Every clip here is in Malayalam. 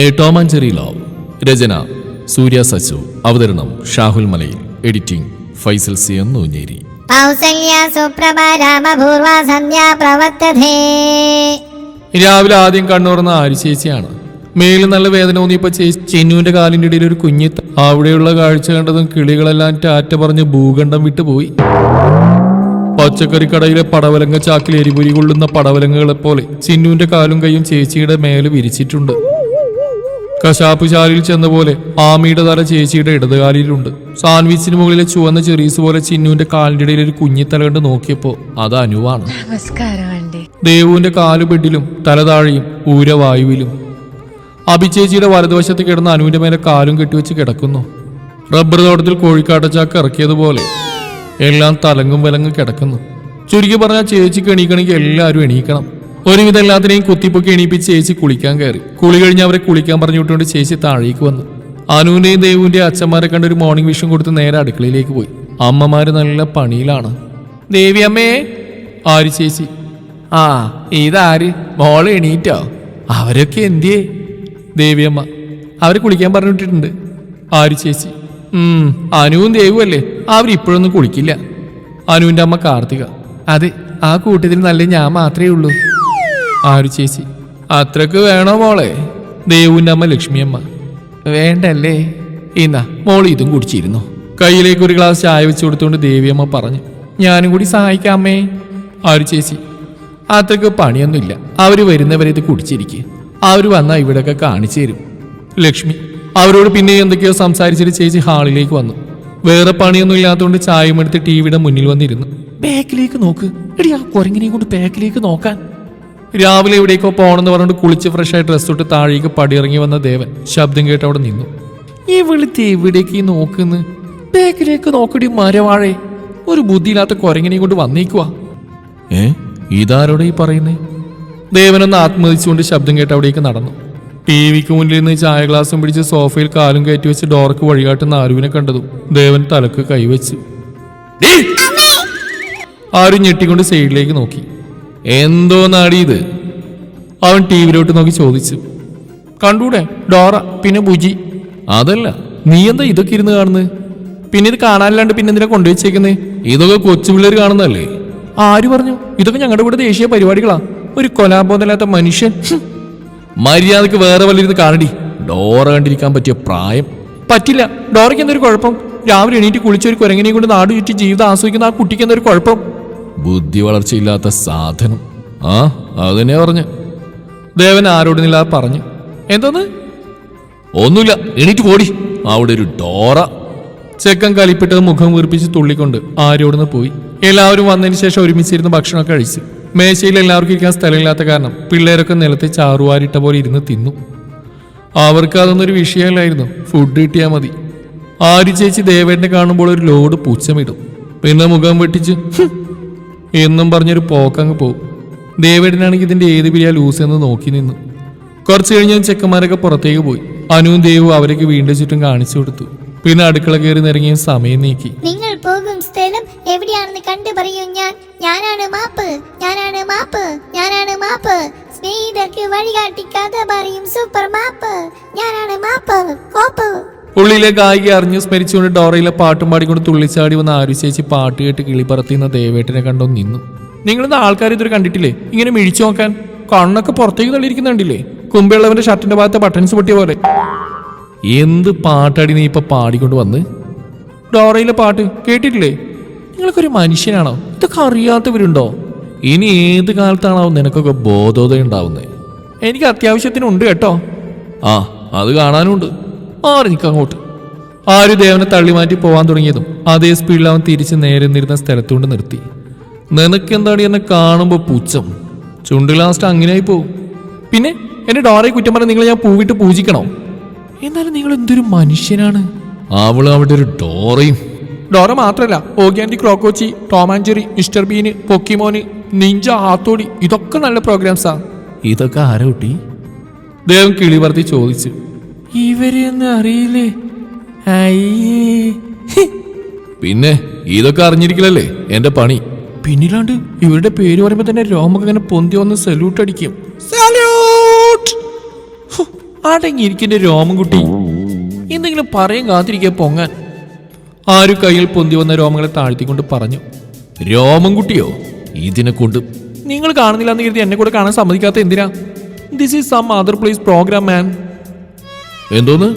A Tom and Jerry love രചന സൂര്യ സച്ചു അവതരണം Shahul Malayil editing Faisal C M Noonjeri. രാവിലെ ആദ്യം കണ്ണുറന്ന ആര് ചേച്ചിയാണ്? മേലിൽ നല്ല വേദന തോന്നിയപ്പോ ചേച്ചി ചെന്നുവിന്റെ കാലിന്റെ ഇടയിൽ ഒരു കുഞ്ഞി അവിടെയുള്ള കാഴ്ച കണ്ടതും കിളികളെല്ലാം ടാറ്റ പറഞ്ഞ് ഭൂഖണ്ഡം വിട്ടുപോയി പച്ചക്കറി കടയിലെ പടവലങ്ങ ചാക്കിൽ എരിപൊരി കൊള്ളുന്ന പടവലങ്ങകളെ പോലെ ചിന്നുവിന്റെ കാലും കൈയും ചേച്ചിയുടെ മേലെ വിരിച്ചിട്ടുണ്ട്. കശാപ്പ് ശാലയിൽ ചെന്ന പോലെ ആമിയുടെ തല ചേച്ചിയുടെ ഇടതുകാലിയിലുണ്ട് സാൻഡ്വിച്ചിന് മുകളിലെ ചുവന്ന ചെറീസ് പോലെ ചിന്നുവിന്റെ കാലിന്റെ ഇടയിൽ ഒരു കുഞ്ഞിത്തല കണ്ട് നോക്കിയപ്പോ അത് അനുവാണ്. ദേവുവിന്റെ കാലു ബെഡിലും തലതാഴിയും ഊരവായുവിലും. അഭിചേച്ചിയുടെ വലതുവശത്ത് കിടന്ന അനുവിന്റെ മേലെ കാലും കെട്ടിവെച്ച് കിടക്കുന്നു. റബ്ബർ തോട്ടത്തിൽ കോഴിക്കാട്ടച്ചാക്ക് ഇറക്കിയതുപോലെ എല്ലാം തലങ്ങും വിലങ്ങും കിടക്കുന്നു. ചുരുക്കി പറഞ്ഞാൽ ചേച്ചിക്ക് എണീക്കണമെങ്കിൽ എല്ലാവരും എണീക്കണം. ഒരുവിധം എല്ലാത്തിനെയും കുത്തിപ്പൊക്കി എണീപ്പിച്ച് ചേച്ചി കുളിക്കാൻ കയറി. കുളി കഴിഞ്ഞ് അവരെ കുളിക്കാൻ പറഞ്ഞു വിട്ടുകൊണ്ട് ചേച്ചി താഴേക്ക് വന്നു. അനുവിന്റെയും ദേവുവിന്റെയും അച്ഛന്മാരെ കണ്ട് ഒരു മോർണിംഗ് വിഷൻ കൊടുത്ത് നേരെ അടുക്കളയിലേക്ക് പോയി. അമ്മമാര് നല്ല പണിയിലാണ്. ദേവി അമ്മേ. ആര് ചേച്ചി? ആ ഇതാര്? മോൾ എണീറ്റോ? അവരൊക്കെ എന്തിയേ? ദേവിയമ്മ അവർ കുളിക്കാൻ പറഞ്ഞിട്ടുണ്ട് ആര് ചേച്ചി? ഉം അനുവും ദേവു അല്ലേ? അവരിപ്പോഴൊന്നും കുളിക്കില്ല. അനുവിന്റെ അമ്മ കാർത്തിക. അതെ ആ കൂട്ടത്തിൽ നല്ല ഞാൻ മാത്രമേ ഉള്ളൂ. ആര് ചേച്ചി? അത്രയ്ക്ക് വേണോ മോളെ? ദേവുവിന്റെ അമ്മ ലക്ഷ്മിയമ്മ? വേണ്ടല്ലേ? ഇന്നാ മോൾ ഇതും കുടിച്ചിരുന്നു. കയ്യിലേക്ക് ഒരു ഗ്ലാസ് ചായ വെച്ച് കൊടുത്തുകൊണ്ട് ദേവിയമ്മ പറഞ്ഞു ഞാനും കൂടി സഹായിക്കാമേ ആര് ചേച്ചി? അത്രയ്ക്ക് പണിയൊന്നുമില്ല. അവർ വരുന്നവരെ ഇത് കുടിച്ചിരിക്കുക അവർ വന്നാ ഇവിടെയൊക്കെ കാണിച്ചു തരും. ലക്ഷ്മി അവരോട് പിന്നെ എന്തൊക്കെയോ സംസാരിച്ചിട്ട് ചേച്ചി ഹാളിലേക്ക് വന്നു. വേറെ പണിയൊന്നും ഇല്ലാത്തതുകൊണ്ട് ചായയും എടുത്ത് ടിവിയുടെ മുന്നിൽ വന്നിരുന്നു. ബാക്കിലേക്ക് നോക്ക്. എടി ആ കുരങ്ങിനെയും കൊണ്ട് ബാക്കിലേക്ക് നോക്കാൻ. രാവിലെ എവിടേക്കോ പോകണമെന്ന് പറഞ്ഞുകൊണ്ട് കുളിച്ച് ഫ്രഷായി ഡ്രസ് തൊട്ട് താഴേക്ക് പടിയിറങ്ങി വന്ന ദേവൻ ശബ്ദം കേട്ട് അവിടെ നിന്നു. ഈ വെളുത്ത് എവിടേക്ക് ഈ നോക്കുന്നു? ബാക്കിലേക്ക് നോക്കടി മരവാഴേ. ഒരു ബുദ്ധിയില്ലാത്ത കൊരങ്ങിനെ കൊണ്ട് വന്നേക്കുവാ. ഏ? ഇതാരോടെ ഈ പറയുന്നേ? ദേവനൊന്ന് ആത്മഹതിച്ചുകൊണ്ട് ശബ്ദം കേട്ട് അവിടേക്ക് നടന്നു. ടി വിക്ക് മുന്നിൽ നിന്ന് ചായ ഗ്ലാസും പിടിച്ച് സോഫയിൽ കാലും കയറ്റി വെച്ച് ഡോർക്ക് വഴികാട്ടുന്ന ആരുവിനെ കണ്ടതും ദേവൻ തലക്ക് കൈവച്ചു! ആരും ഞെട്ടിക്കൊണ്ട് സൈഡിലേക്ക് നോക്കി. എന്തോ നാടിയത്. അവൻ ടി വിയിലോട്ട് നോക്കി ചോദിച്ചു. കണ്ടൂടെ ഡോറ പിന്നെ ബുജി. അതല്ല നീ എന്താ ഇതൊക്കെ ഇരുന്ന് കാണുന്നത്? പിന്നെ ഇത് കാണാനില്ലാണ്ട് പിന്നെ എന്തിനാ കൊണ്ടുവച്ചേക്കുന്നേ? ഇതൊക്കെ കൊച്ചു പിള്ളേർ കാണുന്നതല്ലേ? ആര് പറഞ്ഞു? ഇതൊക്കെ ഞങ്ങളുടെ കൂടെ ദേശീയ പരിപാടികളാ. ഒരു കൊലാബോധമില്ലാത്ത മനുഷ്യൻ. മര്യാദയ്ക്ക് വേറെ വല്ലിരുന്ന് കാണടി. ഡോറ കണ്ടിരിക്കാൻ പറ്റിയ പ്രായം. പറ്റില്ല. ഡോറയ്ക്ക് എന്തൊരു കുഴപ്പം? രാവിലെ എണീറ്റ് കുളിച്ചൊരു കുരങ്ങനെയും കൊണ്ട് നാട് ചുറ്റി ജീവിതം ആസ്വദിക്കുന്ന ആ കുട്ടിക്ക് എന്തൊരു കുഴപ്പം? ബുദ്ധി വളർച്ചയില്ലാത്ത സാധനം. ആ അതിനെ പറഞ്ഞു. ദേവൻ ആരോടുന്നില്ലാതെ പറഞ്ഞു. എന്തോന്ന്? ഒന്നുമില്ല എണീറ്റ് പോടി. അവിടെ ഒരു ഡോറ. ചെക്കൻ കലിപ്പിട്ടത് മുഖം വീർപ്പിച്ച് തുള്ളിക്കൊണ്ട് ആരോടുന്ന് പോയി. എല്ലാവരും വന്നതിന് ശേഷം ഒരുമിച്ചിരുന്ന് ഭക്ഷണമൊക്കെ കഴിച്ചു. മേശയിൽ എല്ലാവർക്കും ഇരിക്കാൻ സ്ഥലമില്ലാത്ത കാരണം പിള്ളേരൊക്കെ നിലത്തെ ചാറുവാരിട്ട പോലെ ഇരുന്ന് തിന്നു. അവർക്ക് അതൊന്നൊരു വിഷയമല്ലായിരുന്നു. ഫുഡ് കിട്ടിയാൽ മതി. ആര് ചേച്ചി ദേവേട്ടനെ കാണുമ്പോൾ ഒരു ലോഡ് പൂച്ചമിടും പിന്നെ മുഖം വെട്ടിച്ച് എന്നും പറഞ്ഞൊരു പോക്കങ്ങ് പോകും ദേവേടനാണെങ്കിൽ ഇതിന്റെ ഏത് പിരിയാ ലൂസ് എന്ന് നോക്കി നിന്നു. കുറച്ച് കഴിഞ്ഞ് ചെക്കന്മാരൊക്കെ പുറത്തേക്ക് പോയി. അനുവും ദേവും അവരൊക്കെ വീണ്ടും ചുറ്റും കാണിച്ചു കൊടുത്തു. പിന്നെ അടുക്കള കയറി നിറങ്ങിയ സമയം നീക്കി. നിങ്ങൾ പോകും സ്ഥലം എവിടെയാണെന്ന് കണ്ടു പറയൂ ഞാൻ. ഞാനാണ് മാപ്പ്. ഞാനാണ് മാപ്പ്. ഞാനാണ് മാപ്പ്. സ്നേഹിതർക്ക് വഴികാട്ടി കഥ പറയും സൂപ്പർ മാപ്പ്. ഞാനാണ് മാപ്പ്. കോപ്പ്. ഉള്ളിലെ ഗായിക അറിഞ്ഞു സ്മരിച്ചുകൊണ്ട് ഡോറയിലെ പാട്ടും പാടിക്കൊണ്ട് തുള്ളിച്ചാടി വന്ന ആരു ചേച്ചി പാട്ട് കേട്ട് കിളി പറത്തിയുന്ന ദേവേട്ടനെ കണ്ടോ നിന്നു. നിങ്ങളിന്ന് ആൾക്കാർ ഇതൊരു കണ്ടിട്ടില്ലേ? ഇങ്ങനെ മിഴിച്ചു നോക്കാൻ? കണ്ണൊക്കെ പുറത്തേക്ക് തള്ളിയിരിക്കുന്നുണ്ടില്ലേ? കുമ്പിയുള്ളവന്റെ ഷർട്ടിന്റെ ഭാഗത്തെ ബട്ടൺസ് പൊട്ടിയ പോലെ. എന്ത് പാട്ടാടി നീ ഇപ്പൊ പാടിക്കൊണ്ട് വന്ന്? ഡോറയിലെ പാട്ട് കേട്ടിട്ടില്ലേ? നിങ്ങൾക്കൊരു മനുഷ്യനാണോ? ഇതൊക്കെ അറിയാത്തവരുണ്ടോ? ഇനി ഏത് കാലത്താണോ നിനക്കൊക്കെ ബോധോദയം ഉണ്ടാവുന്നത് എനിക്ക് അത്യാവശ്യത്തിനുണ്ട് കേട്ടോ. ആ അത് കാണാനുണ്ട്. മാറി നിൽക്കാം അങ്ങോട്ട്. ആര് ദേവനെ തള്ളി മാറ്റി പോവാൻ തുടങ്ങിയതും അതേ സ്പീഡിൽ അവൻ തിരിച്ച് നേരെ നിന്നിരുന്ന സ്ഥലത്തുകൊണ്ട് നിർത്തി. നിനക്കെന്താണ് എന്നെ കാണുമ്പോൾ പൂച്ചം ചുണ്ട് ലാസ്റ്റ് അങ്ങനെയായി പോകും. പിന്നെ എന്റെ ഡോറയെ കുറ്റം പറഞ്ഞ് നിങ്ങൾ ഞാൻ പൂവിട്ട് പൂജിക്കണോ? എന്നാലും നിങ്ങൾ എന്തൊരു മനുഷ്യനാണ്. അവൾ അവിടെ ഒരു ഡോറയും. ഡോറ മാത്രല്ല Oggy and the cockroaches Tom and Jerry mister Bean Pokemon ninja Hattori ഇതൊക്കെ നല്ല പ്രോഗ്രാംസാ. ഇതൊക്കെ ആരോട്ടി ദേവൻ കിളിവർത്തി ചോദിച്ചു. ഇവരെയൊന്നും അറിയില്ലേ? അയ്യേ. പിന്നെ ഇതൊക്കെ അറിഞ്ഞിരിക്കില്ലല്ലേ എന്റെ പണി? പിന്നിലാണ്ട് ഇവരുടെ പേര് പറയുമ്പോ തന്നെ രോമൊക്കെ ഇങ്ങനെ പൊന്തി വന്ന് സല്യൂട്ട് അടിക്കും. സല്യൂട്ട് അടങ്ങിയിരിക്കുന്ന രോമൻകുട്ടി. എന്തെങ്കിലും പറയാൻ കാത്തിരിക്കുക പൊങ്ങാൻ. ആരും കയ്യിൽ പൊന്തി വന്ന രോമങ്ങളെ താഴ്ത്തിക്കൊണ്ട് പറഞ്ഞു രോമൻകുട്ടിയോ ഇതിനെ കൊണ്ട് നിങ്ങൾ കാണുന്നില്ല എന്ന് കരുതി എന്നെ കൂടെ കാണാൻ സമ്മതിക്കാത്ത എന്തിനാ? This is some other place program man എന്തോന്ന്?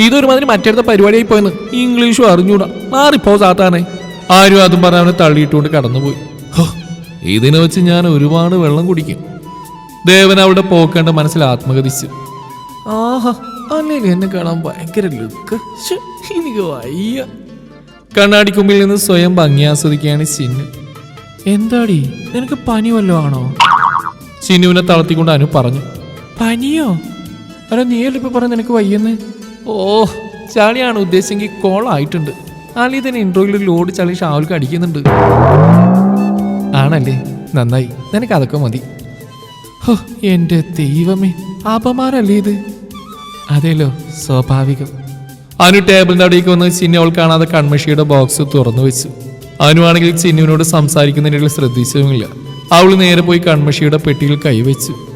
ഇതൊരുമാതിരി മറ്റടുത്ത പരിപാടിയായി പോയെന്ന്. ഇംഗ്ലീഷും അറിഞ്ഞൂടാ. മാറിപ്പോ സാത്താനെ. ആരും അതും പറഞ്ഞ അവനെ തള്ളിയിട്ടുകൊണ്ട് കടന്നുപോയി. ഇതിനെ വെച്ച് ഞാൻ ഒരുപാട് വെള്ളം കുടിക്കും. ദേവൻ അവിടെ പോക്കേണ്ട മനസ്സിൽ ആത്മഗതിച്ചു ആഹാ അല്ലെങ്കിൽ എന്നെ കാണാൻ ഭയങ്കര ലുക്ക്. എനിക്ക് വയ്യ. കണ്ണാടിക്കുമ്പിൽ നിന്ന് സ്വയം ഭംഗി ആസ്വദിക്കുകയാണ് ചിന്നു. എന്താടി നിനക്ക് പനി വല്ലോ ആണോ? ചിന്നുവിനെ തളർത്തിക്കൊണ്ട് അനു പറഞ്ഞു. പനിയോ? അല്ല നീയല്ല ഇപ്പൊ പറഞ്ഞ നിനക്ക് വയ്യെന്ന്? ഓ ചളിയാണ് ഉദ്ദേശിച്ചെങ്കിൽ കോൾ ആയിട്ടുണ്ട്. ആളി തന്നെ ഇൻട്രോയിൽ ലോഡ് ചളി ഷാവൽക്ക് അടിക്കുന്നുണ്ട്. ആണല്ലേ? നന്നായി. നിനക്ക് അതൊക്കെ മതി. ഹോ എന്റെ ദൈവമേ അപമാനല്ലേ ഇത്? അതേലോ സ്വാഭാവികം. അനു ടേബിളിന്റെ അടിയിലേക്ക് വന്ന് ചിന്നു അവൾ കാണാതെ കൺമഷിയുടെ ബോക്സ് തുറന്നു വെച്ചു. അനുവാണെങ്കിൽ ചിന്നുവിനോട് സംസാരിക്കുന്നതിനിടയിൽ ശ്രദ്ധിച്ചതുമില്ല. അവൾ നേരെ പോയി കൺമഷിയുടെ പെട്ടിയിൽ കൈവച്ചു.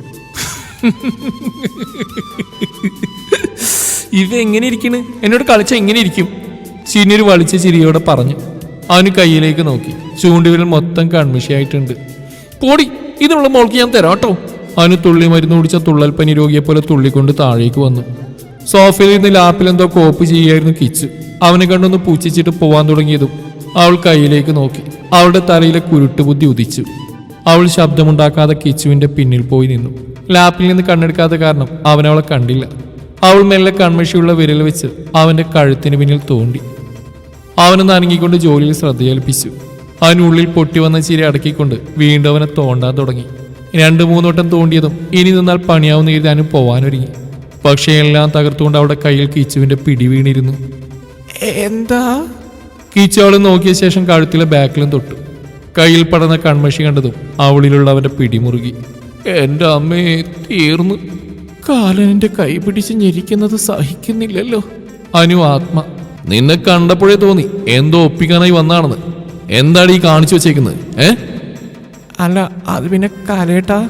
ഇവ എങ്ങനെ ഇരിക്കണ്? എന്നോട് കളിച്ച എങ്ങനെ ഇരിക്കും? സീനിയർ വളിച്ച ചിരിയോടെ പറഞ്ഞു. അവന് കയ്യിലേക്ക് നോക്കി. ചൂണ്ടുവിരൽ മൊത്തം കൺമിഷിയായിട്ടുണ്ട്. പോടി ഇതിനുള്ള മോൾക്ക് ഞാൻ തരാം കേട്ടോ. അവന് തുള്ളി മരുന്ന് കുടിച്ച തുള്ളൽപ്പനി രോഗിയെ പോലെ തുള്ളിക്കൊണ്ട് താഴേക്ക് വന്നു. സോഫയിൽ നിന്ന് ലാപ്പിലെന്തോ കോപ്പ് ചെയ്യായിരുന്നു കിച്ചു. അവനെ കണ്ടൊന്ന് പൂച്ചിച്ചിട്ട് പോവാൻ തുടങ്ങിയതും അവൾ കയ്യിലേക്ക് നോക്കി. അവളുടെ തലയിലെ കുരുട്ടുബുദ്ധി ഉദിച്ചു. അവൾ ശബ്ദമുണ്ടാക്കാതെ കിച്ചുവിന്റെ പിന്നിൽ പോയി നിന്നു. ലാപ്പിൽ നിന്ന് കണ്ണെടുക്കാത്ത കാരണം അവൻ അവളെ കണ്ടില്ല. അവൾ മെല്ലെ കൺമഷിയുള്ള വിരൽ വെച്ച് അവന്റെ കഴുത്തിന് പിന്നിൽ തോണ്ടി. അവനൊന്ന് അനങ്ങിക്കൊണ്ട് ജോലിയിൽ ശ്രദ്ധയേൽപ്പിച്ചു. അവനുള്ളിൽ പൊട്ടി വന്ന ചിരി അടക്കിക്കൊണ്ട് വീണ്ടും അവനെ തോണ്ടാൻ തുടങ്ങി. രണ്ടു മൂന്നോട്ടം തോണ്ടിയതും ഇനി നിന്നാൽ പണിയാവുന്ന എഴുതാനും പോവാനൊരുങ്ങി. പക്ഷേ എല്ലാം തകർത്തുകൊണ്ട് അവിടെ കയ്യിൽ കിച്ചുവിന്റെ പിടി വീണിരുന്നു. എന്താ? കിച്ചു അവളെ നോക്കിയ ശേഷം കഴുത്തിലെ ബാക്കിലും തൊട്ടു. കയ്യിൽ പടർന്ന കൺമഷി കണ്ടതും അവളിലുള്ള അവന്റെ പിടിമുറുകി. എന്റെ അമ്മയെ തീർന്നു. എന്റെ കൈ പിടിച്ച് ഞെരിക്കുന്നത് സഹിക്കുന്നില്ലല്ലോ. അനു ആത്മ നിന്നെ കണ്ടപ്പോഴേ തോന്നി എന്തോ ഒപ്പിക്കാനായി വന്നാണെന്ന്. എന്താണ് ഈ കാണിച്ചു വെച്ചേക്കുന്നത് ഏ? അല്ല അത് പിന്നെ കാലേട്ടാ?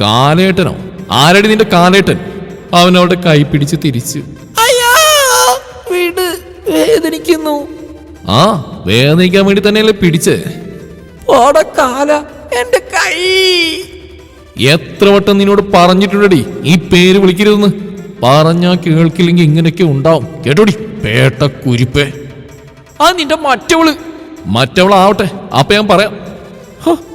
കാലേട്ടനോ? ആരടി നിന്റെ കാലേട്ടൻ? അവൻ അവളുടെ കൈ പിടിച്ച് തിരിച്ചു. വീട് വേദനിക്കുന്നു. ആ വേദനിക്കാൻ വേണ്ടി തന്നെയല്ലേ പിടിച്ചേ? കാല എന്റെ കൈ. എത്ര വട്ടം നിന്നോട് പറഞ്ഞിട്ടുണ്ടടി? ഈ പേര് വിളിക്കരുതെന്ന്. പറഞ്ഞാ കേൾക്കില്ലെങ്കിൽ ഇങ്ങനെയൊക്കെ ഉണ്ടാവും. കേട്ടോടി? പേട്ട കുരിപ്പേ. ആ നിന്റെ മറ്റവൾ. മറ്റവളാവട്ടെ. അപ്പൊ ഞാൻ പറയാം.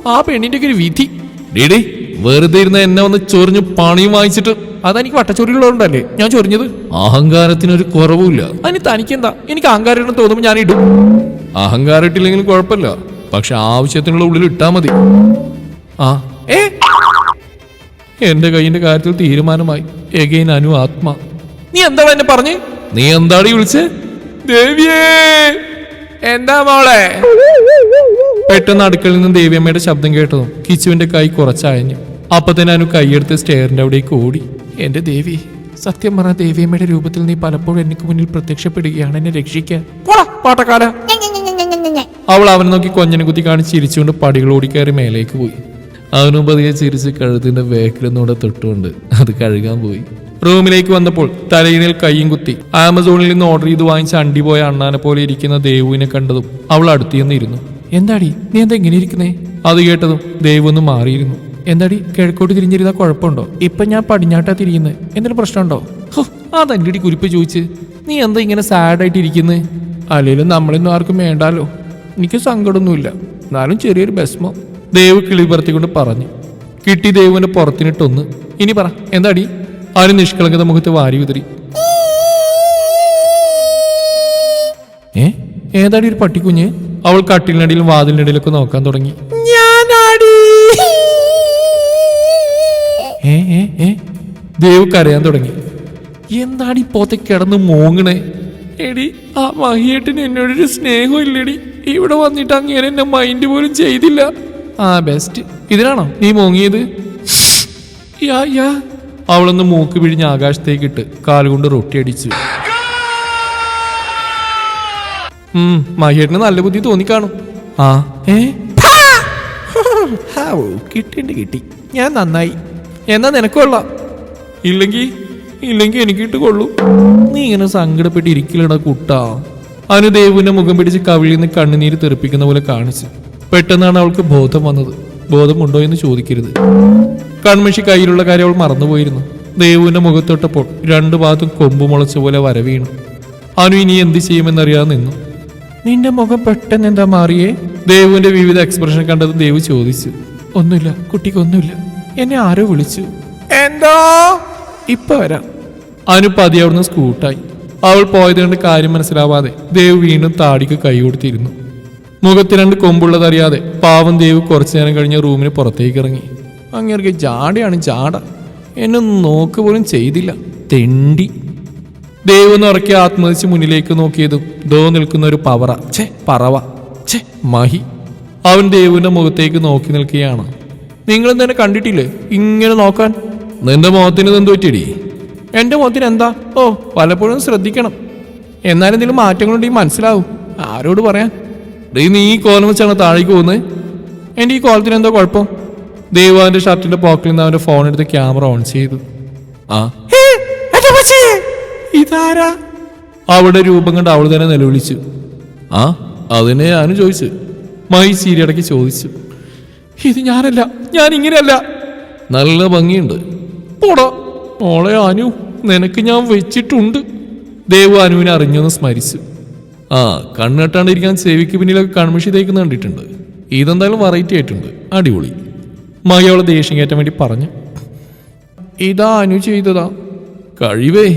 ആ പെണ്ണിന്റെ ഒക്കെ ഒരു വിധി. ഡീഡി വെറുതെ ഇരുന്ന് എന്നെ വന്ന് ചൊറിഞ്ഞു പണിയും വാങ്ങിച്ചിട്ട്. അതെനിക്ക് വട്ടച്ചൊറിയുള്ളതുകൊണ്ടല്ലേ ഞാൻ ചൊറിഞ്ഞത്? അഹങ്കാരത്തിനൊരു കുറവുമില്ല. അതിന് തനിക്കെന്താ? എനിക്ക് അഹങ്കാരം തോന്നുമ്പോൾ ഞാൻ ഇടും. അഹങ്കാരം ഇട്ടില്ലെങ്കിലും കുഴപ്പമില്ല. പക്ഷെ ആവശ്യത്തിനുള്ള ഉള്ളിൽ ഇട്ടാ മതി. ആ. ഏ? എന്റെ കൈയിന്റെ കാര്യത്തിൽ തീരുമാനമായി. എഗൈൻ അനു ആത്മ. നീ എന്താണ് എന്നെ പറഞ്ഞു? നീ എന്താടി വിളിച്ച്? ദേവിയേ! എന്താ മോളെ? പെട്ടെന്ന് അടുക്കളിൽ നിന്ന് ദേവിയമ്മയുടെ ശബ്ദം കേട്ടതും കിച്ചുവിന്റെ കൈ കുറച്ചയഞ്ഞു. അപ്പൊ തന്നെ അനു കൈയെടുത്ത് സ്റ്റെയറിന്റെ അവിടേക്ക് ഓടി. എന്റെ ദേവി സത്യം പറഞ്ഞ ദേവിയമ്മയുടെ രൂപത്തിൽ നീ പലപ്പോഴും എനിക്ക് മുന്നിൽ പ്രത്യക്ഷപ്പെടുകയാണ് എന്നെ രക്ഷിക്കാൻ. പോടാ, പാട്ടക്കാല. അവൾ അവനെ നോക്കി കൊഞ്ഞനെ കുത്തി കാണിച്ച് ചിരിച്ചുകൊണ്ട് പടികൾ ഓടിക്കയറി മേലേക്ക് പോയി. അവനും പതിയെ ചിരിച്ച് കഴുത്തിന്റെ വേക്കിലൊന്നുകൂടെ തൊട്ടുകൊണ്ട് അത് കഴുകാൻ പോയി. റൂമിലേക്ക് വന്നപ്പോൾ തലയിനിൽ കൈയും കുത്തി. ആമസോണിൽ നിന്ന് ഓർഡർ ചെയ്ത് വാങ്ങിച്ച അണ്ടി പോയ അണ്ണാനെ പോലെ ഇരിക്കുന്ന ദേവുവിനെ കണ്ടതും അവൾ അടുത്തിരുന്നിരുന്നു എന്താടി നീ എന്താ ഇങ്ങനെ ഇരിക്കുന്നേ? അത് കേട്ടതും ദേവു ഒന്ന് മാറിയിരുന്നു. എന്താടി കിഴക്കോട്ട് തിരിഞ്ഞിരുന്ന കുഴപ്പമുണ്ടോ? ഇപ്പൊ ഞാൻ പടിഞ്ഞാട്ടാ തിരിയുന്നത് എന്തെങ്കിലും പ്രശ്നമുണ്ടോ? ആ അടി കുരിപ്പ് ചോദിച്ച്? നീ എന്താ ഇങ്ങനെ സാഡായിട്ട് ഇരിക്കുന്നത് അല്ലെങ്കിലും നമ്മളൊന്നും ആർക്കും വേണ്ടാലോ. എനിക്ക് സങ്കടമൊന്നുമില്ല. എന്നാലും ചെറിയൊരു ബസ്മോ ദേവ് കിളി പറത്തിക്കൊണ്ട് പറഞ്ഞു കിട്ടി ദേവുവിന്റെ പുറത്തിനിട്ടൊന്ന്. ഇനി പറ എന്താടി? ആരും നിഷ്കളങ്കത മുഖത്ത് വാരി ഉതിരി ഏ? ഏതാടി ഒരു പട്ടിക്കുഞ്ഞ്? അവൾ കട്ടിലിനടിയിലും വാതിലിനടിയിലൊക്കെ നോക്കാൻ തുടങ്ങി. ദേവ് കരയാൻ തുടങ്ങി. എന്താടി പോത്തെ കിടന്ന് മോങ്ങണേ? എടി ആ മഹിയേട്ടിന് എന്നോടൊരു സ്നേഹം ഇല്ലടി ഇവിടെ വന്നിട്ട് അങ്ങനെ എന്നെ മൈൻഡ് പോലും ചെയ്തില്ല. ആ ബെസ്റ്റ് ഇതിനാണോ? നീ മുങ്ങിയത്? യാ യാ. അവളൊന്ന് മൂക്ക് പിഴിഞ്ഞ് ആകാശത്തേക്ക് ഇട്ട് കാലുകൊണ്ട് റൊട്ടി അടിച്ചു. ഉം മഹിയേട്ടന് നല്ല ബുദ്ധി തോന്നിക്കാണും ആ ഏ? ഹാവൂ കിട്ടിണ്ട് കിട്ടി. ഞാൻ നന്നായി. എന്നാ നിനക്ക് കൊള്ളാം. ഇല്ലെങ്കിൽ ഇല്ലെങ്കിൽ എനിക്കിട്ട് കൊള്ളൂ നീ ഇങ്ങനെ സങ്കടപ്പെട്ടിരിക്കില്ലടാ കുട്ടാ. അനു ദേവുവിന്റെ മുഖം പിടിച്ച് കവിളിൽ നിന്ന് കണ്ണുനീര് തെറിപ്പിക്കുന്ന പോലെ കാണിച്ചു. പെട്ടെന്നാണ് അവൾക്ക് ബോധം വന്നത്. ബോധമുണ്ടോ എന്ന് ചോദിക്കരുത്. കൺമഷി കയ്യിലുള്ള കാര്യം അവൾ മറന്നുപോയിരുന്നു. ദേവുവിന്റെ മുഖത്തൊട്ടപ്പോൾ രണ്ടു ഭാഗത്തും കൊമ്പ് മുളച്ച പോലെ വരവീണു അനു ഇനി എന്ത് ചെയ്യുമെന്നറിയാതെ നിന്നു. നിന്റെ മുഖം പെട്ടെന്ന് എന്താ മാറിയേ? ദേവുവിന്റെ വിവിധ എക്സ്പ്രഷൻ കണ്ടത് ദേവ് ചോദിച്ചു. ഒന്നുമില്ല കുട്ടിക്ക് ഒന്നുമില്ല. എന്നെ ആരോ വിളിച്ചു. എന്തോ? ഇപ്പൊ വരാം. അനു പതി അവിടുന്ന് സ്കൂട്ടായി അവൾ പോയത് കൊണ്ട് കാര്യം മനസ്സിലാവാതെ ദേവ് വീണ്ടും താടിക്ക് കൈ കൊടുത്തിരുന്നു. മുഖത്ത് രണ്ട് കൊമ്പുള്ളതറിയാതെ പാവം ദേവ് കുറച്ചു നേരം കഴിഞ്ഞ് റൂമിന് പുറത്തേക്ക് ഇറങ്ങി. അങ്ങേർക്ക് ജാടയാണ് ജാട. എന്നെ നോക്ക് പോലും ചെയ്തില്ല. തെണ്ടി. ദേവ് ഉറക്കി ആത്മഹത്യ മുന്നിലേക്ക് നോക്കിയതും ദോ നിൽക്കുന്ന ഒരു പവറ. ഛേ പറവ. ഛേ മഹി. അവൻ ദേവിന്റെ മുഖത്തേക്ക് നോക്കി നിൽക്കുകയാണ്. നിങ്ങൾ തന്നെ കണ്ടിട്ടില്ലേ? ഇങ്ങനെ നോക്കാൻ. നിന്റെ മുഖത്തിന് എന്ത് പറ്റിയടി? എന്റെ മുഖത്തിന് എന്താ? ഓ പലപ്പോഴും ശ്രദ്ധിക്കണം. എന്നാലെന്തെങ്കിലും മാറ്റങ്ങളുണ്ടെങ്കിൽ മനസ്സിലാവും. ആരോട് പറയാൻ? ഡേ നീ ഈ കോലം വെച്ചാണ് താഴേക്ക് പോകുന്നത് എന്റെ ഈ കോലത്തിന് എന്തോ കുഴപ്പം? ദേവ് ഷർട്ടിന്റെ പോക്കറ്റിൽ നിന്ന് അവന്റെ ഫോൺ എടുത്ത് ക്യാമറ ഓൺ ചെയ്തു. ആ. ഇതാരാ? അവിടെ രൂപം കണ്ട് അവൾ തന്നെ നിലവിളിച്ചു. ആ അതിനെ ഞാനും ചോദിച്ചു. മൈ സീരിയടക്കി ചോദിച്ചു. ഇത് ഞാനല്ല ഞാൻ ഇങ്ങനെയല്ല. നല്ല ഭംഗിയുണ്ട്. പോടാ മോളെ അനു നിനക്ക് ഞാൻ വെച്ചിട്ടുണ്ട്. ദേവ് അനുവിനെ അറിഞ്ഞെന്ന് സ്മരിച്ചു. ആ കണ്ണെട്ടാണ്ടിരിക്കാൻ സേവിക്ക് പിന്നിലൊക്കെ കൺമിഷി തേക്കുന്ന കണ്ടിട്ടുണ്ട്. ഇതെന്തായാലും വെറൈറ്റി ആയിട്ടുണ്ട്. അടിപൊളി. മകയോളെ ദേഷ്യം കയറ്റാൻ വേണ്ടി പറഞ്ഞു. ഇതാ അനു ചെയ്തതാ. കഴിവേ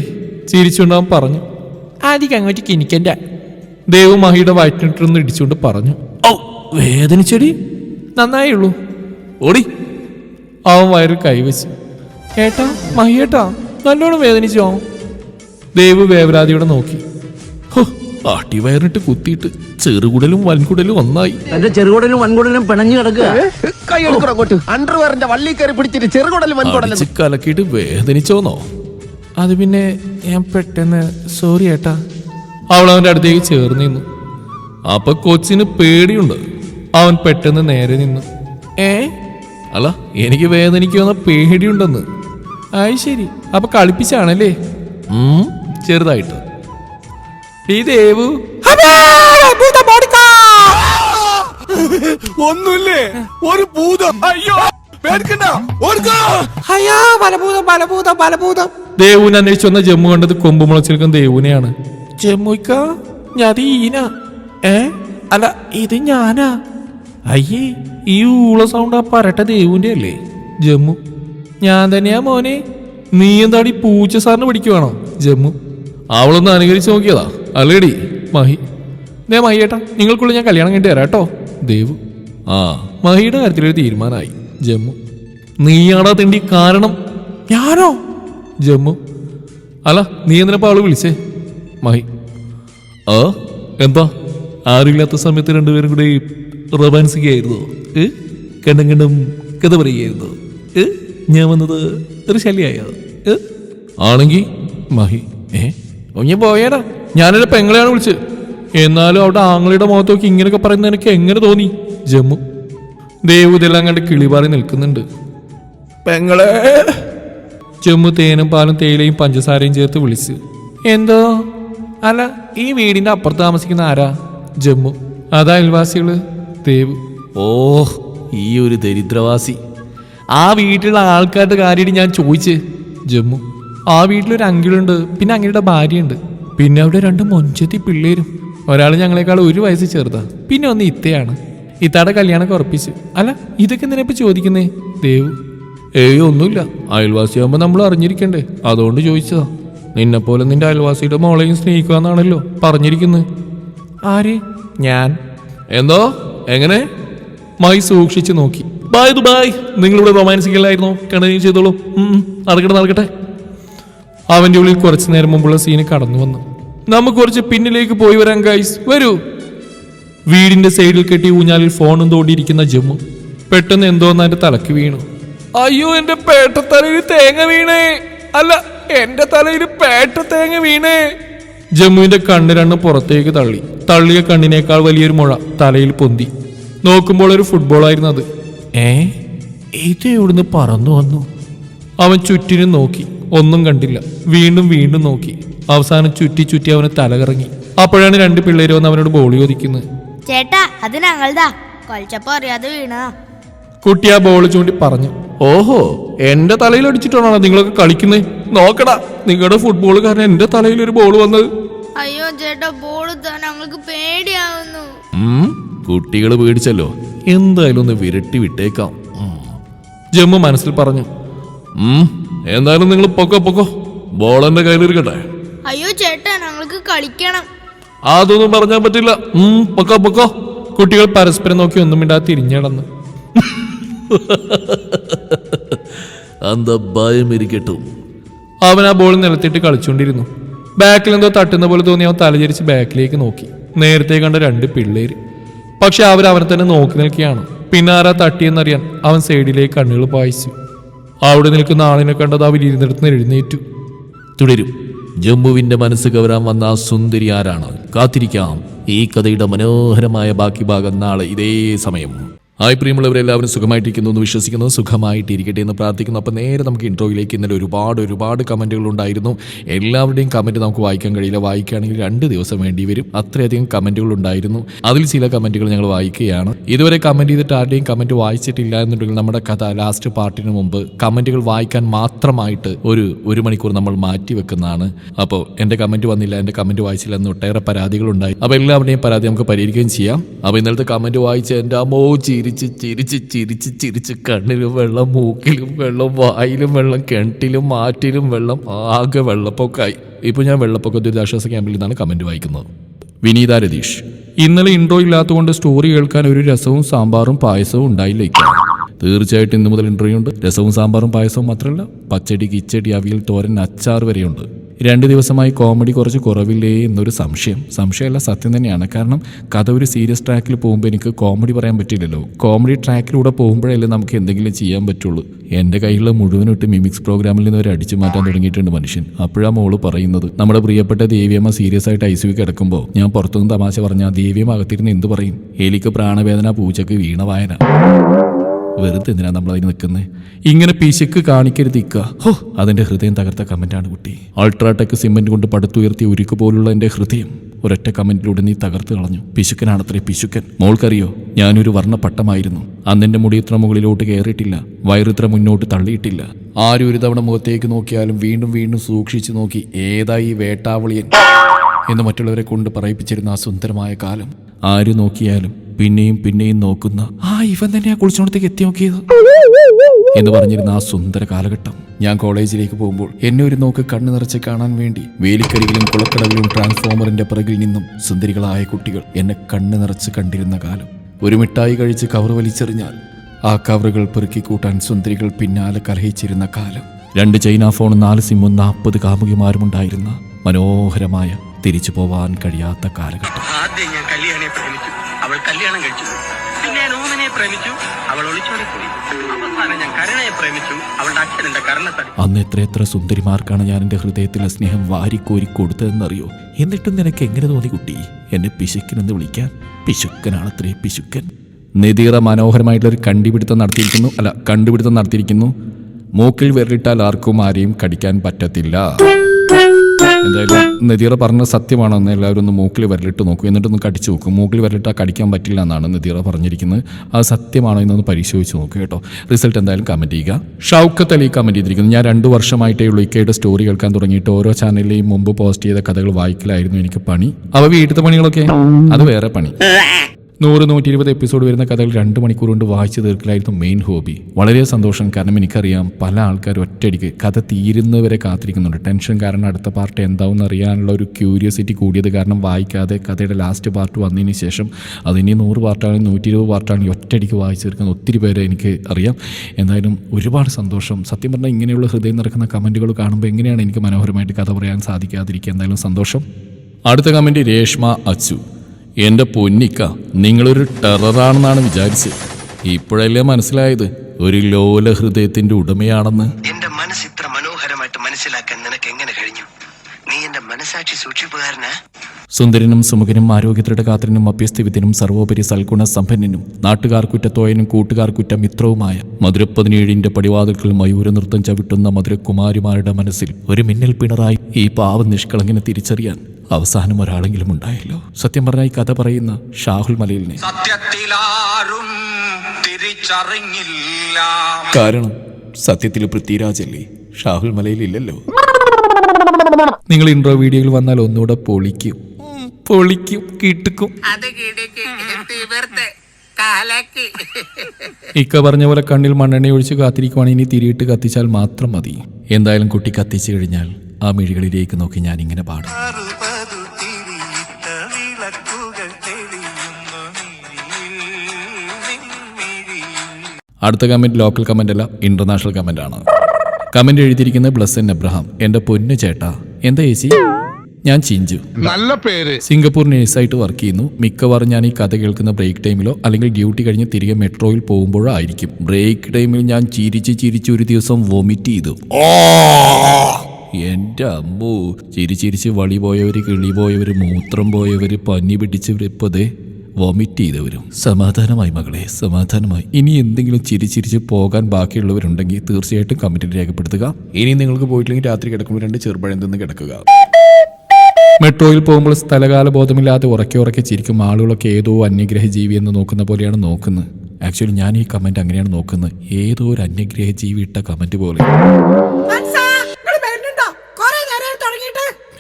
ചിരിച്ചുകൊണ്ട് അവൻ പറഞ്ഞു. ആദ്യം അങ്ങോട്ട് കിനിക്കന്റെ ദേവ് മഹിയുടെ വയറ്റിനിട്ടൊന്ന് ഇടിച്ചുകൊണ്ട് പറഞ്ഞു. ഓ വേദനിച്ചടി. നന്നായുള്ളൂ ഓടി. അവൻ വയറിൽ കൈവച്ചു. ഏട്ടാ മഹിയേട്ടാ നല്ലോണം വേദനിച്ചോ? ദേവ് വേവരാതിയോടെ നോക്കി. ഹോ അടിവയറിട്ട് കുത്തിയിട്ട് ചെറുകുടലും വൻകുടലും ഒന്നായി. എന്റെ ചെറുകുടലും വൻകുടലും പിണഞ്ഞു കിടക്കുക. അണ്ടർവെയറിന്റെ വള്ളി കയറി പിടിച്ചിട്ട് ചെറുകുടലും വൻകുടലും അടിച്ച് കലക്കിയിട്ട് വേദനിച്ചോന്നോ? അത് പിന്നെ ഞാൻ പെട്ടെന്ന് സോറി ഏട്ടാ. അവൾ അവന്റെ അടുത്തേക്ക് ചേർന്ന് നിന്നു. അപ്പൊ കൊച്ചിന് പേടിയുണ്ട്. അവൻ പെട്ടെന്ന് നേരെ നിന്നു. ഏ? അല്ല എനിക്ക് വേദനിക്കുന്ന പേടിയുണ്ടെന്ന്. ആയി ശരി. അപ്പൊ കളിപ്പിച്ചാണല്ലേ? ചെറുതായിട്ട്. ഈ ദേവു ഒന്നുമില്ലേ? ഒരു ഭൂതം. അയ്യോ ദേവുനെ അന്വേഷിച്ചു വന്ന ജമ്മു കണ്ടത് കൊമ്പ് മുളച്ചിരിക്കുന്ന ദേവുനെയാണ് ജമ്മുക്ക ഞാൻ ഈന. ഏ? അല്ല ഇത് ഞാനാ. അയ്യേ ഈ ഊള സൗണ്ട് ആ പരട്ട ദേവുന്റെ അല്ലേ ജമ്മു. ഞാൻ തന്നെയാ മോനെ. നീ എന്താടി പൂച്ച സാറിന് പിടിക്കുവാണോ? ജമ്മു. അവളൊന്ന് അനുകരിച്ച് നോക്കിയതാ. അല്ലേടി മഹി. ദേ മഹിയേട്ടാ നിങ്ങൾക്കുള്ള ഞാൻ കല്യാണം കഴിഞ്ഞ് തരാം കേട്ടോ. ദേവു. ആ. മഹിയുടെ കാര്യത്തിലൊരു തീരുമാനമായി. ജമ്മു. നീയാടാ തിണ്ടി കാരണം. ഞാനോ? ജമ്മു. അല്ല നീ എന്തിനപ്പോ അവൾ വിളിച്ചേ? മഹി. ആ? എന്താ? ആരുമില്ലാത്ത സമയത്ത് രണ്ടുപേരും കൂടെ റൊമാൻസിക്കായിരുന്നു. ഏ? കണ്ടും കണ്ടും കഥ പറയുകയായിരുന്നു. ഏ? ഞാൻ വന്നത് ഒരു ശല്യായോ? ഏ? ആണെങ്കി? മഹി. ഏ? ഒഞ്ഞ പോയേടാ. ഞാനൊരു പെങ്ങളെയാണ് വിളിച്ചത്. എന്നാലും അവിടെ ആങ്ങളുടെ മുഖത്ത് നോക്കി ഇങ്ങനെയൊക്കെ പറയുന്നത് എനിക്ക് എങ്ങനെ തോന്നി? ജമ്മു. ദേവുതെല്ലാം ഇതെല്ലാം കണ്ട് കിളിപാറി നിൽക്കുന്നുണ്ട്. പെങ്ങളെ. ചെമ്മു തേനും പാലും തേയിലയും പഞ്ചസാരയും ചേർത്ത് വിളിച്ച്. എന്തോ? അല്ല ഈ വീടിന്റെ അപ്പുറത്ത് താമസിക്കുന്ന ആരാ? ജമ്മു. അതാ അയൽവാസികൾ. ദേവ്. ഓഹ് ഈ ഒരു ദരിദ്രവാസി. ആ വീട്ടിലുള്ള ആൾക്കാരുടെ കാര്യം ഞാൻ ചോദിച്ച്. ജമ്മു. ആ വീട്ടിലൊരു അങ്കിളുണ്ട് പിന്നെ അങ്കിളുടെ ഭാര്യയുണ്ട്. പിന്നെ അവിടെ രണ്ട് മൊഞ്ചത്തി പിള്ളേരും. ഒരാൾ ഞങ്ങളെക്കാൾ ഒരു വയസ്സ് ചെറുതാ. പിന്നെ ഒന്ന് ഇത്തയാണ്. ഇത്താടെ കല്യാണമൊക്കെ ഉറപ്പിച്ച്. അല്ല ഇതൊക്കെ ഇപ്പൊ ചോദിക്കുന്നേ? ദേവ്. ഏയ് ഒന്നുമില്ല. അയൽവാസിയാകുമ്പോൾ നമ്മൾ അറിഞ്ഞിരിക്കണ്ടേ? അതുകൊണ്ട് ചോദിച്ചതാ. നിന്നെ പോലെ നിന്റെ അയൽവാസിയുടെ മോളെയും സ്നേഹിക്കുക എന്നാണല്ലോ പറഞ്ഞിരിക്കുന്നത് ആര്? ഞാൻ. എന്തോ? എങ്ങനെ? മൈ സൂക്ഷിച്ചു നോക്കി. ബായ് ദുബായ് നിങ്ങളിവിടെ റൊമാൻസിക്കലായിരുന്നോ? കണ്ടിന്യൂ ചെയ്തോളൂ. നടക്കട്ടെ നടക്കട്ടെ. അവന്റെ ഉള്ളിൽ കുറച്ചു നേരം മുമ്പുള്ള സീന് കടന്നു വന്നു. നമുക്ക് കുറച്ച് പിന്നിലേക്ക് പോയി വരാം ഗൈസ് വരൂ. വീടിന്റെ സൈഡിൽ കെട്ടി ഊഞ്ഞാലിൽ ഫോണും തോണ്ടിയിരിക്കുന്ന ജമ്മു. പെട്ടെന്ന് എന്തോന്ന് എന്റെ തലക്ക് വീണു. അയ്യോ എന്റെ പേട്ട തലയിൽ തേങ്ങ വീണേ. അല്ല എന്റെ തലയിൽ പേട്ട തേങ്ങ വീണേ. ജമ്മുവിന്റെ കണ്ണ് രണ്ടും പുറത്തേക്ക് തള്ളി. തള്ളിയ കണ്ണിനേക്കാൾ വലിയൊരു മുഴ തലയിൽ പൊന്തി. നോക്കുമ്പോൾ ഒരു ഫുട്ബോൾ ആയിരുന്നു അത്. ഏ? ഇത് ഇവിടുന്ന് പറന്നു വന്നു? അവൻ ചുറ്റിനും നോക്കി. ഒന്നും കണ്ടില്ല. വീണ്ടും വീണ്ടും നോക്കി. അവസാനം ചുറ്റി ചുറ്റി അവന് തലകറങ്ങി. അപ്പോഴാണ് രണ്ട് പിള്ളേര് വന്ന് അവനോട് ബോളി ചോദിക്കുന്നത്. ചേട്ടാ അത് ഞങ്ങളതാ കൊലച്ചപ്പോ അറിയാതെ വീണതാ. കുട്ടി ആ ബോൾ ചൂണ്ടി പറഞ്ഞു. ഓഹോ എന്റെ തലയിൽ അടിച്ചിട്ടാണോ നിങ്ങളൊക്കെ കളിക്കുന്നത് നോക്കടാ നിങ്ങളുടെ ഫുട്ബോൾ കാരണം എന്റെ തലയിൽ ഒരു ബോൾ വന്നത്. അയ്യോ ചേട്ടാ ബോൾ ഞങ്ങൾക്ക് പേടിയാവുന്നു. കുട്ടികൾ പേടിച്ചല്ലോ. എന്തായാലും ഒന്ന് വിരട്ടി വിട്ടേക്കാം. ജമ്മു മനസ്സിൽ പറഞ്ഞു. "ഉം, എന്തായാലും നിങ്ങൾ പൊക്കോ പൊക്കോ. ബോൾ എന്റെ കയ്യിലിരിക്കട്ടെ. അയ്യോ ചേട്ടാ ഞങ്ങൾക്ക് കളിക്കണം. അതൊന്നും പറഞ്ഞാൻ പറ്റില്ല. പൊക്കോ പൊക്കോ. കുട്ടികൾ പരസ്പരം നോക്കി ഒന്നും മിണ്ടാതെ തിരിഞ്ഞടന്ന് അവൻ ആ ബോൾ നിലത്തിട്ട് കളിച്ചുകൊണ്ടിരുന്നു ബാക്കിൽ എന്തോ തട്ടുന്ന പോലെ തോന്നി അവൻ തലചരിച്ച് ബാക്കിലേക്ക് നോക്കി. നേരത്തെ കണ്ട രണ്ട് പിള്ളേര്. പക്ഷെ അവർ അവനെ തന്നെ നോക്കി നിൽക്കുകയാണ്. പിന്നെ ആരാ തട്ടിയെന്നറിയാൻ അവൻ സൈഡിലേക്ക് കണ്ണുകൾ പായിച്ചു. അവിടെ നിൽക്കുന്ന ആളിനെ കണ്ടത് അവർ ഇരുന്നിടത്ത് എഴുന്നേറ്റു. തുടരും. ജമ്മുവിന്റെ മനസ്സ് കവരാൻ വന്ന ആ സുന്ദരി ആരാണ്? കാത്തിരിക്കാം. ഈ കഥയുടെ മനോഹരമായ ബാക്കി ഭാഗം നാളെ ഇതേ സമയം. ഹായ് പ്രിയമുള്ളവരെല്ലാവരും സുഖമായിട്ടിരിക്കുന്നു എന്ന് വിശ്വസിക്കുന്നു. സുഖമായിട്ടിരിക്കട്ടെ എന്ന് പ്രാർത്ഥിക്കുന്നു. അപ്പോൾ നേരെ നമുക്ക് ഇൻട്രോയിലേക്ക് ഇന്നലെ ഒരുപാട് ഒരുപാട് കമന്റുകൾ ഉണ്ടായിരുന്നു. എല്ലാവരുടെയും കമന്റ് നമുക്ക് വായിക്കാൻ കഴിയില്ല. വായിക്കുകയാണെങ്കിൽ രണ്ട് ദിവസം വേണ്ടി വരും. അത്രയധികം കമന്റുകൾ ഉണ്ടായിരുന്നു. അതിൽ ചില കമന്റുകൾ ഞങ്ങൾ വായിക്കുകയാണ്. ഇതുവരെ കമന്റ് ചെയ്തിട്ട് ആരുടെയും കമന്റ് വായിച്ചിട്ടില്ല എന്നുണ്ടെങ്കിൽ നമ്മുടെ കഥ ലാസ്റ്റ് പാർട്ടിന് മുമ്പ് കമന്റുകൾ വായിക്കാൻ മാത്രമായിട്ട് ഒരു ഒരു മണിക്കൂർ നമ്മൾ മാറ്റി വെക്കുന്നതാണ്. അപ്പോൾ എന്റെ കമന്റ് വന്നില്ല എന്റെ കമന്റ് വായിച്ചില്ല എന്ന് ഒട്ടേറെ പരാതികളുണ്ടായി അപ്പോൾ എല്ലാവരുടെയും പരാതി നമുക്ക് പരിഹരിക്കുകയും ചെയ്യാം. അപ്പോൾ ഇന്നലത്തെ കമന്റ് വായിച്ച് എന്റെ അമ്മോ ചിരിച്ച് ചിരിച്ച് ചിരിച്ച് ചിരിച്ച് കണ്ണിലും വെള്ളം മൂക്കിലും വെള്ളം വായിലും വെള്ളം കിണറ്റിലും മാറ്റിലും വെള്ളം ആകെ വെള്ളപ്പൊക്കായി. ഇപ്പോൾ ഞാൻ വെള്ളപ്പൊക്ക ദുരിതാശ്വാസ ക്യാമ്പിൽ നിന്നാണ് കമന്റ് വായിക്കുന്നത്. വിനീത രതീഷ്. ഇന്നലെ ഇൻട്രോ ഇല്ലാത്തതുകൊണ്ട് സ്റ്റോറി കേൾക്കാൻ ഒരു രസവും സാമ്പാറും പായസവും ഉണ്ടായില്ല തീർച്ചയായിട്ടും ഇന്ന് മുതൽ ഇൻട്രോ ഉണ്ട് രസവും സാമ്പാറും പായസവും മാത്രമല്ല പച്ചടി കിച്ചടി അവിയൽ തോരൻ അച്ചാർ വരെയുണ്ട്. രണ്ട് ദിവസമായി കോമഡി കുറച്ച് കുറവില്ലേ എന്നൊരു സംശയം. സംശയമല്ല സത്യം തന്നെയാണ്. കാരണം കഥ ഒരു സീരിയസ് ട്രാക്കിൽ പോകുമ്പോൾ എനിക്ക് കോമഡി പറയാൻ പറ്റില്ലല്ലോ. കോമഡി ട്രാക്കിലൂടെ പോകുമ്പോഴല്ലേ നമുക്ക് എന്തെങ്കിലും ചെയ്യാൻ പറ്റുള്ളൂ. എന്റെ കയ്യിലുള്ള മുഴുവനൊട്ട് മിമിക്സ് പ്രോഗ്രാമിൽ നിന്ന് ഒരു അടിച്ചു മാറ്റാൻ തുടങ്ങിയിട്ടുണ്ട് മനുഷ്യൻ. അപ്പോഴാണ് മോൾ പറയുന്നത്. നമ്മുടെ പ്രിയപ്പെട്ട ദേവിയമ്മ സീരിയസ് ആയിട്ട് ഐ സി കിടക്കുമ്പോൾ ഞാൻ പുറത്തുനിന്ന് തമാശ പറഞ്ഞാൽ ദേവിയമ്മ അകത്തിരുന്ന് എന്ത് പറയും? എലിക്ക് പ്രാണവേദന പൂച്ചക്ക് വീണ വായന. വെറുതെ എന്തിനാ നമ്മൾ അതിന് നിൽക്കുന്നത് ഇങ്ങനെ പിശക്ക് കാണിക്കരുത് ഹോ അതിന്റെ ഹൃദയം തകർത്ത കമന്റാണ് കുട്ടി. അൾട്രാടെക് സിമെന്റ് കൊണ്ട് പടുത്തുയർത്തി ഉരുക്ക് പോലുള്ള എന്റെ ഹൃദയം. ഒരൊറ്റ കമന്റിലൂടെ നീ തകർത്ത് കളഞ്ഞു. പിശുക്കനാണത്രേ പിശുക്കൻ. മോൾക്കറിയോ ഞാനൊരു വർണപ്പട്ടമായിരുന്നു. അന്നെന്റെ മുടി ഇത്ര മുകളിലോട്ട് കയറിയിട്ടില്ല. വയറിത്ര മുന്നോട്ട് തള്ളിയിട്ടില്ല. ആരും ഒരു തവണ മുഖത്തേക്ക് നോക്കിയാലും വീണ്ടും വീണ്ടും സൂക്ഷിച്ചു നോക്കി ഏതായി വേട്ടാവളിയൻ എന്ന് മറ്റുള്ളവരെ കൊണ്ട് പറയിപ്പിച്ചിരുന്ന ആ സുന്ദരമായ കാലം. ആര് നോക്കിയാലും പിന്നെയും പിന്നെയും നോക്കുന്ന ആ ഇവൻ തന്നെയാ കുളിച്ചോണത്തേക്ക് എത്തി നോക്കിയത്. എന്ന് പറഞ്ഞിരുന്ന ആ സുന്ദര കാലഘട്ടം. ഞാൻ കോളേജിലേക്ക് പോകുമ്പോൾ എന്നെ ഒരു നോക്ക് കണ്ണു നിറച്ച് കാണാൻ വേണ്ടി വേലിക്കരികിലും കുളക്കടവിലും ട്രാൻസ്ഫോമറിന്റെ പിറകിൽ നിന്നും സുന്ദരികളായ കുട്ടികൾ എന്നെ കണ്ണു നിറച്ച് കണ്ടിരുന്ന കാലം. ഒരു മിഠായി കഴിച്ച് കവർ വലിച്ചെറിഞ്ഞാൽ ആ കവറുകൾ പെറുക്കി കൂട്ടാൻ സുന്ദരികൾ പിന്നാലെ കലഹിച്ചിരുന്ന കാലം. രണ്ട് ചൈന ഫോണും നാല് സിമ്മും നാൽപ്പത് കാമുകിമാരും ഉണ്ടായിരുന്ന മനോഹരമായ തിരിച്ചു പോവാൻ കഴിയാത്ത കാലഘട്ടം. കല്യാണം കഴിച്ചു. പിന്നെ ഞാൻ ഓമനെ പ്രേമിച്ചു അവൾ ഒളിച്ചോടിപ്പോയി അവസാനം ഞാൻ കരുണയെ പ്രേമിച്ചു അവളുടെ അച്ഛൻ എന്റെ കർണത്തടി അന്ന് എത്രയെത്ര സുന്ദരിമാർക്കാണ് ഞാൻ എന്റെ ഹൃദയത്തിലെ സ്നേഹം വാരിക്കോരി കൊടുത്തതെന്നറിയോ? എന്നിട്ടും നിനക്ക് എങ്ങനെ തോന്നി കുട്ടി? എന്നെ പിശുക്കൻ എന്ന് വിളിക്കാൻ? പിശുക്കനാണത്രേ പിശുക്കൻ. നിതീറ മനോഹരമായിട്ടുള്ളൊരു കണ്ടുപിടുത്തം നടത്തിയിരിക്കുന്നു. അല്ല കണ്ടുപിടുത്തം നടത്തിയിരിക്കുന്നു. മൂക്കിൽ വിരലിട്ടാൽ ആർക്കും ആരെയും കടിക്കാൻ പറ്റത്തില്ല. എന്തായാലും നദീറ പറഞ്ഞ സത്യമാണോ എന്ന് എല്ലാവരും ഒന്ന് മൂക്കിൽ വരലിട്ട് നോക്കും. എന്നിട്ടൊന്ന് കടിച്ചു നോക്കും. മൂക്കിൽ വരലിട്ട് കടിക്കാൻ പറ്റില്ല എന്നാണ് നദീറ പറഞ്ഞിരിക്കുന്നത്. അത് സത്യമാണോ എന്നൊന്ന് പരിശോധിച്ച് നോക്കൂ കേട്ടോ. റിസൾട്ട് എന്തായാലും കമന്റ് ചെയ്യുക. ഷൗക്കത്ത് അലി കമന്റ് ചെയ്തിരിക്കുന്നു. ഞാൻ രണ്ട് വർഷമായിട്ടേ ഉള്ളൂ ഇക്കയുടെ സ്റ്റോറി കേൾക്കാൻ തുടങ്ങിയിട്ട്. ഓരോ ചാനലിലെയും മുമ്പ് പോസ്റ്റ് ചെയ്ത കഥകൾ വായിക്കലായിരുന്നു എനിക്ക് പണി. അവ വീട്ടിലത്തെ പണികളൊക്കെ? അത് വേറെ പണി. നൂറ് നൂറ്റി ഇരുപത് എപ്പിസോഡ് വരുന്ന കഥകൾ രണ്ട് മണിക്കൂർ കൊണ്ട് വായിച്ചു തീർക്കലായിരുന്നു മെയിൻ ഹോബി വളരെ സന്തോഷം. കാരണം എനിക്കറിയാം പല ആൾക്കാർ ഒറ്റയടിക്ക് കഥ തീരുന്നവരെ കാത്തിരിക്കുന്നുണ്ട്. ടെൻഷൻ കാരണം അടുത്ത പാർട്ട് എന്താവും അറിയാനുള്ള ഒരു ക്യൂരിയോസിറ്റി കൂടിയത് കാരണം വായിക്കാതെ കഥയുടെ ലാസ്റ്റ് പാർട്ട് വന്നതിന് ശേഷം അതിനി നൂറ് പാർട്ടാണെങ്കിൽ നൂറ്റി ഇരുപത് പാർട്ടാണെങ്കിൽ ഒറ്റയടിക്ക് വായിച്ചു തീർക്കുന്ന ഒത്തിരി പേരെ എനിക്ക് അറിയാം. എന്തായാലും ഒരുപാട് സന്തോഷം. സത്യം പറഞ്ഞാൽ ഇങ്ങനെയുള്ള ഹൃദയം നിറക്കുന്ന കമന്റുകൾ കാണുമ്പോൾ എങ്ങനെയാണ് എനിക്ക് മനോഹരമായിട്ട് കഥ പറയാൻ സാധിക്കാതിരിക്കുക? എന്തായാലും സന്തോഷം. അടുത്ത കമന്റ് രേഷ്മ അച്ചു. എന്റെ പൊന്നിക്ക നിങ്ങളൊരു ടെററാണെന്നാണ് വിചാരിച്ചത്. ഇപ്പോഴല്ലേ മനസ്സിലായത്? ഒരു ലോല ഹൃദയത്തിന്റെ ഉടമയാണെന്ന്. എന്റെ മനസ്സ് ഇത്ര മനോഹരമായിട്ട് മനസ്സിലാക്കാൻ നിനക്ക് എങ്ങനെ കഴിഞ്ഞു? നീ എന്റെ മനസാക്ഷി സൂക്ഷിപ്പുകാരനാ? സുന്ദരനും സുമുഖനും ആരോഗ്യത്തിയുടെ കാത്രനും അഭ്യസ്തവിദ്യനും സർവോപരി സൽഗുണ സമ്പന്നനും നാട്ടുകാർ കുറ്റത്തോയനും കൂട്ടുകാർ കുറ്റ മിത്രവുമായ മധുരപ്പതിനേഴിന്റെ പടിവാതിൽക്കൽ മയൂര നൃത്തം ചവിട്ടുന്ന മധുരകുമാരിമാരുടെ മനസ്സിൽ ഒരു മിന്നൽ പിണറായി ഈ പാവ നിഷ്കളങ്കിനെ തിരിച്ചറിയാൻ അവസാനം ഒരാളെങ്കിലും ഉണ്ടായല്ലോ. സത്യം പറഞ്ഞ ഈ കഥ പറയുന്ന ഷാഹുൽ മലയിലിനെ. സത്യത്തിലാരും തിരിച്ചറിഞ്ഞില്ല. കാരണം സത്യത്തിൽ പൃഥ്വിരാജല്ലേ? ഷാഹുൽ മലയിലില്ലല്ലോ. നിങ്ങൾ ഇൻട്രോ വീഡിയോയിൽ വന്നാൽ ഒന്നുകൂടെ പൊളിക്കും. പൊളിക്കും കിട്ടുക്കും. ഇക്ക പറഞ്ഞ പോലെ കണ്ണിൽ മണ്ണെണ്ണ ഒഴിച്ച് കാത്തിരിക്കുവാണെങ്കിൽ ഇനി തിരിയിട്ട് കത്തിച്ചാൽ മാത്രം മതി. എന്തായാലും കുട്ടി കത്തിച്ചു കഴിഞ്ഞാൽ ആ മിഴികളിലേക്ക് നോക്കി ഞാൻ ഇങ്ങനെ പാടും. അടുത്ത കമന്റ് ലോക്കൽ കമന്റ് അല്ല ഇന്റർനാഷണൽ കമന്റാണ് ആണ്. കമന്റ് എഴുതിയിരിക്കുന്നത് ബ്ലസ്സൻ അബ്രഹാം എന്റെ പൊന്നു ചേട്ടാ എന്താ ചേച്ചി? ഞാൻ ചിഞ്ചു. നല്ല പേര്. സിംഗപ്പൂർ നേഴ്സായിട്ട് വർക്ക് ചെയ്യുന്നു. മിക്കവാറും ഞാൻ ഈ കഥ കേൾക്കുന്ന ബ്രേക്ക് ടൈമിലോ അല്ലെങ്കിൽ ഡ്യൂട്ടി കഴിഞ്ഞ് തിരികെ മെട്രോയിൽ പോകുമ്പോഴോ ആയിരിക്കും. ബ്രേക്ക് ടൈമിൽ ഞാൻ ചിരിച്ച് ചിരിച്ച് ഒരു ദിവസം വൊമിറ്റ് ചെയ്തു. എന്റെ അമ്മൂ. ചിരിച്ചിരിച്ച് വളി പോയവര് കിളി പോയവര് മൂത്രം പോയവര് പനി പിടിച്ചവര് ഇപ്പൊ ദേ വൊമിറ്റ് ചെയ്തവരും. സമാധാനമായി മകളെ സമാധാനമായി. ഇനി എന്തെങ്കിലും ചിരിച്ചിരിച്ച് പോകാൻ ബാക്കിയുള്ളവരുണ്ടെങ്കിൽ തീർച്ചയായിട്ടും കമന്റിൽ രേഖപ്പെടുത്തുക. ഇനി നിങ്ങൾക്ക് പോയിട്ടില്ലെങ്കിൽ രാത്രി കിടക്കുമ്പോൾ രണ്ട് ചെറുപഴം തിന്ന് കിടക്കുക. മെട്രോയിൽ പോകുമ്പോൾ സ്ഥലകാല ബോധമില്ലാതെ ഉറക്കി ഉറക്കി ചിരിക്കും ആളുകളൊക്കെ ഏതോ അന്യഗ്രഹ ജീവി എന്ന് നോക്കുന്ന പോലെയാണ് നോക്കുന്നത്. ആക്ച്വലി ഞാൻ ഈ കമന്റ് അങ്ങനെയാണ് നോക്കുന്നത്. ഏതോ ഒരു അന്യഗ്രഹ ജീവി ഇട്ട കമന്റ് പോലെ.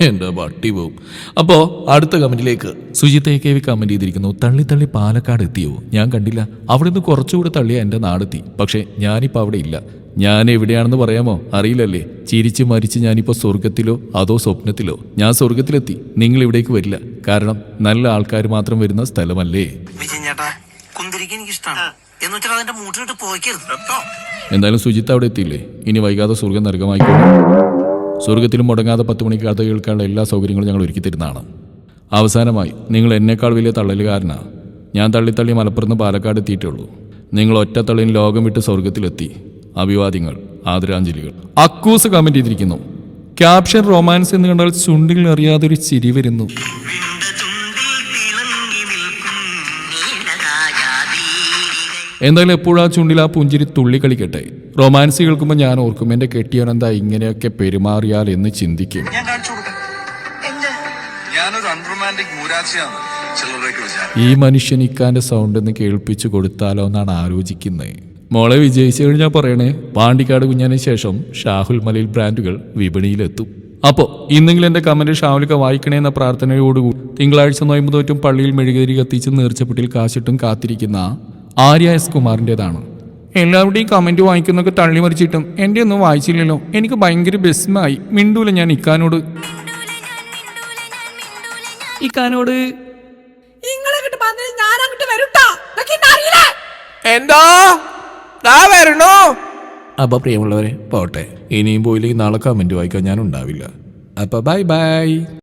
എന്താ വട്ടി പോവും അപ്പോ അടുത്ത കമന്റിലേക്ക് Sujith A K V comment ചെയ്തിരിക്കുന്നു. തള്ളി തള്ളി പാലക്കാട് എത്തിയോ? ഞാൻ കണ്ടില്ല. അവിടെ നിന്ന് കുറച്ചുകൂടെ തള്ളിയ എന്റെ നാടെത്തി. പക്ഷേ ഞാനിപ്പോൾ അവിടെ ഇല്ല. ഞാൻ എവിടെയാണെന്ന് പറയാമോ? അറിയില്ലല്ലേ. ചിരിച്ച് മരിച്ച് ഞാനിപ്പോ സ്വർഗത്തിലോ അതോ സ്വപ്നത്തിലോ? ഞാൻ സ്വർഗത്തിലെത്തി നിങ്ങൾ ഇവിടേക്ക് വരില്ല. കാരണം നല്ല ആൾക്കാർ മാത്രം വരുന്ന സ്ഥലമല്ലേ? എന്നാലും കുന്തിരിക്ക് അതിന്റെ മൂട്ടിലിട്ട് പോയിക്കരുത്. എന്തായാലും സുജിത്ത് അവിടെ എത്തിയില്ലേ? ഇനി വൈകാതെ സ്വർഗം നരകമായിക്കോളും. സ്വർഗത്തിലും മുടങ്ങാതെ പത്ത് മണിക്ക് കഥ കേൾക്കാനുള്ള എല്ലാ സൗകര്യങ്ങളും ഞങ്ങൾ ഒരുക്കി തരുന്നതാണ്. അവസാനമായി നിങ്ങൾ എന്നേക്കാൾ വലിയ തള്ളലുകാരനാണ് ഞാൻ തള്ളിത്തള്ളി മലപ്പുറത്ത് പാലക്കാട് എത്തിയിട്ടുള്ളൂ. നിങ്ങൾ ഒറ്റ തള്ളിന് ലോകം വിട്ട് സ്വർഗത്തിലെത്തി അഭിവാദ്യങ്ങൾ ആദരാഞ്ജലികൾ. അക്കൂസ് കമന്റ് ചെയ്തിരിക്കുന്നു. ക്യാപ്ഷൻ റൊമാൻസ് എന്ന് കണ്ടാൽ ചുണ്ടിൽ അറിയാതെ ഒരു ചിരി വരുന്നു. എന്തായാലും എപ്പോഴും ആ ചുണ്ടിൽ ആ പുഞ്ചിരി തുള്ളി കളിക്കട്ടെ. റൊമാൻസ് കേൾക്കുമ്പോൾ ഞാൻ ഓർക്കും എന്റെ കെട്ടിയവൻ എന്താ ഇങ്ങനെയൊക്കെ പെരുമാറിയാൽ എന്ന് ചിന്തിക്കും. ഈ മനുഷ്യൻ ഇക്കാന്റെ സൗണ്ട് എന്ന് കേൾപ്പിച്ചു കൊടുത്താലോ എന്നാണ് ആലോചിക്കുന്നത് മോളെ വിജയിച്ചു കഴിഞ്ഞാൽ പറയണേ പാണ്ടിക്കാട് കുഞ്ഞതിന് ശേഷം ഷാഹുൽ മലയിൽ ബ്രാൻഡുകൾ വിപണിയിലെത്തും. അപ്പോൾ ഇന്നെങ്കിലും എന്റെ കമന്റ് ഷാഹുലൊക്കെ വായിക്കണേ എന്ന പ്രാർത്ഥനയോടുകൂടി തിങ്കളാഴ്ച നോയമ്പ് തോറ്റും പള്ളിയിൽ മെഴുകുതിരി കത്തിച്ച് നേർച്ചപ്പെട്ടിൽ കാശിട്ടും കാത്തിരിക്കുന്ന ആര്യ എസ് കുമാറിന്റെതാണ് എല്ലാവരുടെയും കമന്റ് വായിക്കുന്നൊക്കെ തള്ളി മറിച്ചിട്ടും എന്റെ ഒന്നും വായിച്ചില്ലല്ലോ. എനിക്ക് ഭയങ്കര ബെസ്മായി മിണ്ടൂല ഞാൻ ഇക്കാനോട്. ഇക്കാനോട് എന്താ? വരണോ. അപ്പൊ പ്രിയമുള്ളവരെ പോട്ടെ. ഇനിയും പോയില്ലെങ്കിൽ നാളെ കമന്റ് വായിക്കാൻ ഞാൻ ഉണ്ടാവില്ല. അപ്പൊ ബൈ ബൈ